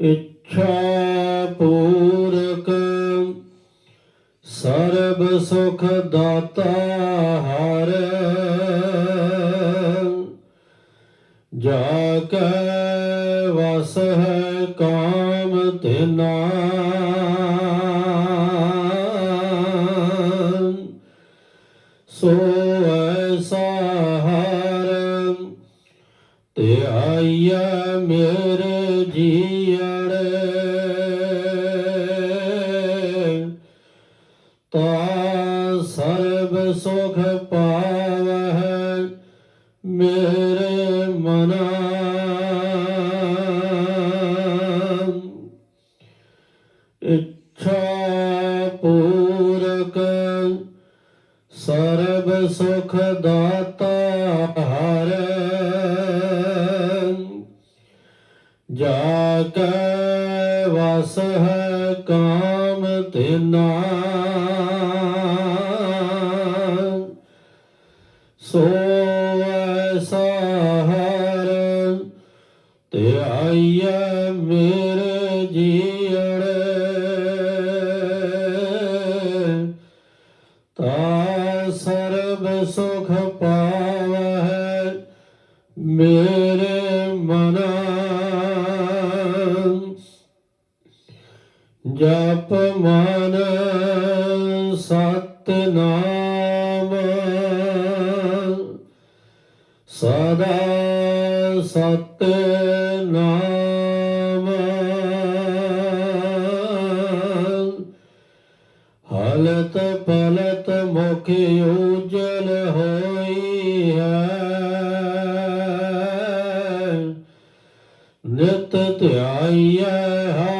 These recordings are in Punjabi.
ਇੱਛਾ ਪੂਰਕ ਸਰਬ ਸੁਖ ਦਾਤਾ ਹਰ ਜਾ ਕੈ ਵਸ ਹੈ ਕਾਮ ਤਿਨਾ ਸੋ ਐਸਾ ਮੇਰੇ ਮਨਾ ਇੱਛਾ ਪੂਰਕ ਸਰਬ ਸੁਖ ਦਾਤਾ ਹਰ ਜਾ ਕੈ ਵਸ ਹੈ ਕਾਮ ਤਿਨਾ ਸੋ ਸਹਾਰ ਤੇ ਆਈਐ ਮੇਰੇ ਜੀਅੜੇ ਤਾ ਸਰਬ ਸੁਖ ਪਾਵਹਿ ਮੇਰੇ ਮਨਾ। ਜਪ ਮਨ ਸਤ ਸਤ ਨਾਮ ਹਲਤ ਪਲਤ ਮੁਖ ਉਜਲ ਹੋਈ ਹੈ ਨਿਤ ਧਿਆਈਐ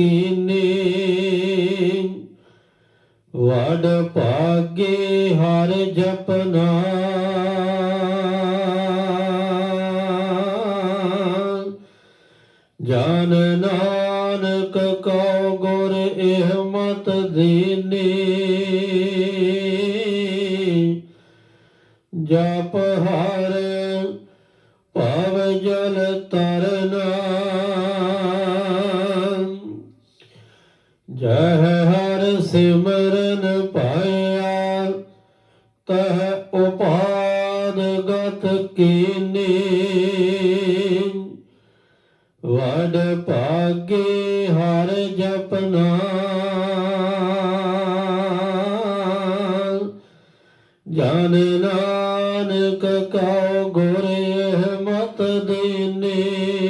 ਕੀਨੀ। ਵਡ ਭਾਗੇ ਹਰ ਜਪਨਾ। ਜਾਨ ਨਾਨਕ ਕਉ ਗੁਰ ਇਹ ਮਤ ਦੀਨੀ। ਜਪ ਹਰ ਭਵ ਜਲ ਤਰਨਾ। ਜਹ ਹਰ ਸਿਮਰਨ ਪਾਇਆ, ਤਹ ਉਪਾਦ ਗਤ ਕੀਨੀ। ਵਡ ਭਾਗੇ ਹਰ ਜਪਨਾ ਜਨ ਨਾਨਕ ਕਉ ਗੁਰ ਮਤ ਦੀਨੀ।